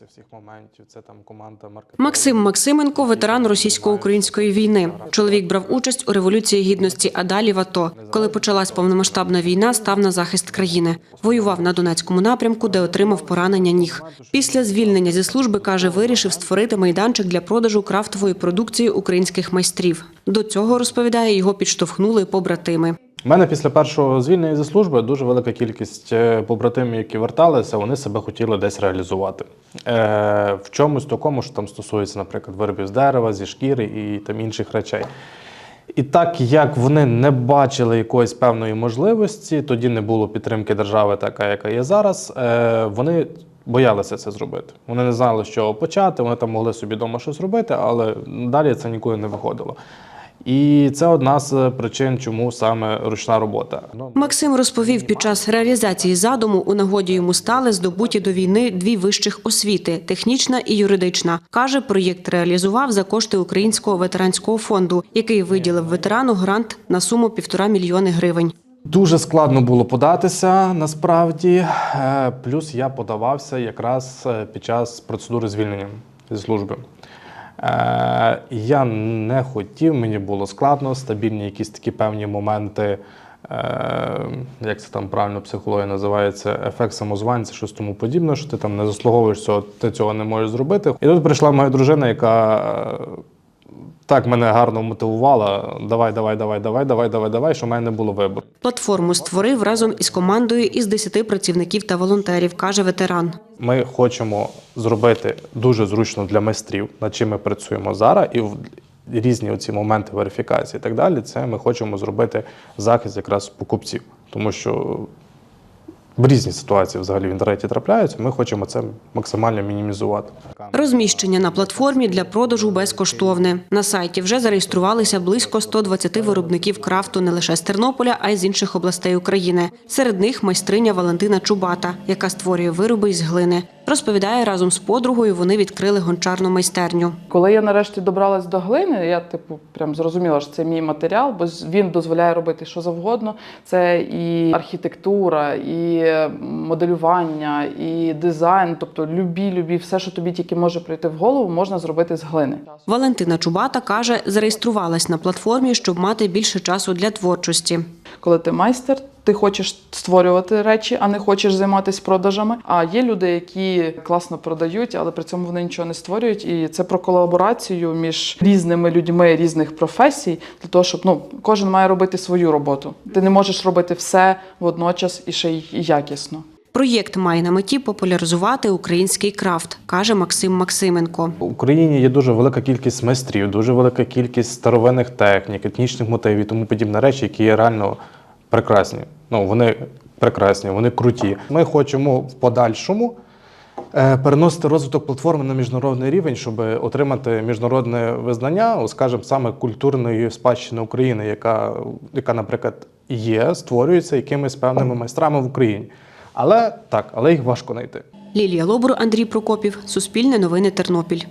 цих всіх моментів. Це там команда маркетингу. Максим Максименко, ветеран російсько-української війни. Чоловік брав участь у революції гідності, а далі в АТО. Коли почалась повномасштабна війна, став на захист країни. Воював на Донецькому напрямку, де отримав поранення ніг. Після звільнення зі служби каже, вирішив створити майданчик для продажу крафтової продукції українських майстрів. До цього розповідає, його підштовхнули побратими. У мене після першого звільнення зі служби дуже велика кількість е, побратимів, які верталися, вони себе хотіли десь реалізувати. Е, в чомусь такому, що там стосується, наприклад, виробів з дерева, зі шкіри і там інших речей. І так як вони не бачили якоїсь певної можливості, тоді не було підтримки держави, така яка є зараз. Е, вони боялися це зробити. Вони не знали, з чого почати. Вони там могли собі вдома щось робити, але далі це ніколи не виходило. І це одна з причин, чому саме ручна робота. Ну, Максим розповів, під час реалізації задуму у нагоді йому стали здобуті до війни дві вищих освіти технічна і юридична. Каже, проєкт реалізував за кошти Українського ветеранського фонду, який виділив ветерану грант на суму півтора мільйони гривень. Дуже складно було податися насправді. Е, Плюс я подавався якраз е, під час процедури звільнення зі служби. Е, Я не хотів, мені було складно, стабільні якісь такі певні моменти. е, Як це там правильно психологія називається, ефект самозванця, щось тому подібне, що ти там не заслуговуєш цього, ти цього не можеш зробити. І тут прийшла моя дружина, яка е, так мене гарно мотивувала. Давай, давай, давай, давай, давай, давай, давай, що в мене не було вибору. Платформу створив разом із командою із 10 працівників та волонтерів, каже ветеран. Ми хочемо зробити дуже зручно для майстрів, над чим ми працюємо зараз, і в різні оці моменти верифікації і так далі. Це ми хочемо зробити захист якраз покупців, тому що різні ситуації взагалі в інтернеті трапляються. Ми хочемо це максимально мінімізувати. Розміщення на платформі для продажу безкоштовне. На сайті вже зареєструвалися близько 120 виробників крафту не лише з Тернополя, а й з інших областей України. Серед них майстриня Валентина Чубата, яка створює вироби із глини. Розповідає, разом з подругою вони відкрили гончарну майстерню. Коли я нарешті добралась до глини, я типу прям зрозуміла, що це мій матеріал, бо він дозволяє робити що завгодно. Це і архітектура, і моделювання, і дизайн, тобто любі, любі, все, що тобі тільки може прийти в голову, можна зробити з глини. Валентина Чубата каже, зареєструвалась на платформі, щоб мати більше часу для творчості. Коли ти майстер, ти хочеш створювати речі, а не хочеш займатися продажами. А є люди, які класно продають, але при цьому вони нічого не створюють. І це про колаборацію між різними людьми різних професій, для того, щоб ну кожен має робити свою роботу. Ти не можеш робити все водночас і ще й якісно. Проєкт має на меті популяризувати український крафт, каже Максим Максименко. В Україні є дуже велика кількість майстрів, дуже велика кількість старовинних технік, етнічних мотивів і тому подібні речі, які є реально прекрасні. Ну, вони прекрасні, вони круті. Ми хочемо в подальшому е, переносити розвиток платформи на міжнародний рівень, щоб отримати міжнародне визнання, скажімо, саме культурної спадщини України, яка, яка, наприклад, є, створюється якимись певними майстрами в Україні. Але так, але їх важко знайти. Лілія Лобур, Андрій Прокопів, Суспільне новини Тернопіль.